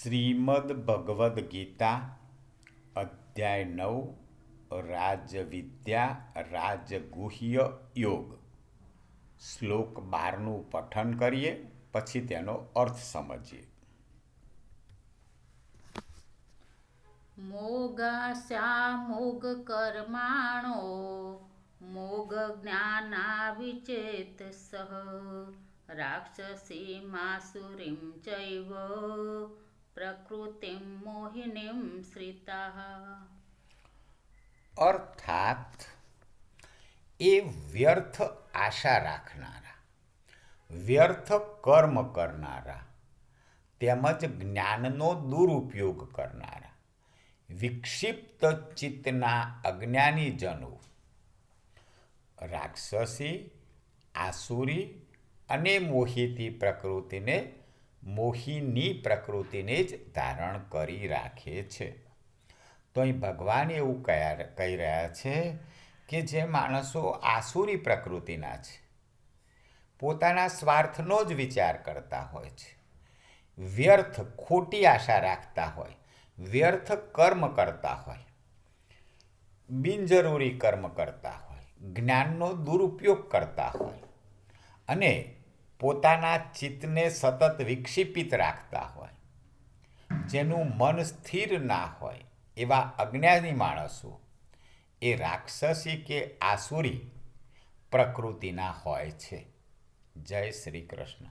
શ્રીમદ ભગવદ્ ગીતા અધ્યાય નવ રાજવિદ્યા રાજગુહ્ય યોગ શ્લોક બારનું પઠન કરીએ પછી તેનો અર્થ સમજીએ મોગ કર્માણો મોગ જ્ઞાનાવિચેત સહ રાક્ષસી માસુરીમ ચૈવ પ્રકૃતિમ મોહિનીમ શ્રિતા અર્થાત એ વ્યર્થ આશા રાખનારા વ્યર્થ કર્મ કરનારા તેમજ જ્ઞાનનો દુરુપયોગ કરનારા, વિક્ષિપ્ત ચિત્તના અજ્ઞાનીજનો રાક્ષસી, આસુરી અને મોહિતી પ્રકૃતિને મોહિની પ્રકૃતિને જ ધારણ કરી રાખે છે. તો અહીં ભગવાન એવું કયા, કહી રહ્યા છે કે જે માણસો આસુરી પ્રકૃતિના છે. પોતાના સ્વાર્થનો જ વિચાર કરતા હોય છે. વ્યર્થ ખોટી આશા રાખતા હોય, વ્યર્થ કર્મ કરતા હોય, બિનજરૂરી કર્મ કરતા હોય, જ્ઞાનનો દુરુપયોગ કરતા હોય અને પોતાના ચિત્તને સતત વિક્ષેપિત રાખતા હોય, જેનું મન સ્થિર ના હોય એવા અજ્ઞાની માણસો, એ રાક્ષસી કે આસુરી પ્રકૃતિના હોય છે. જય શ્રી કૃષ્ણ.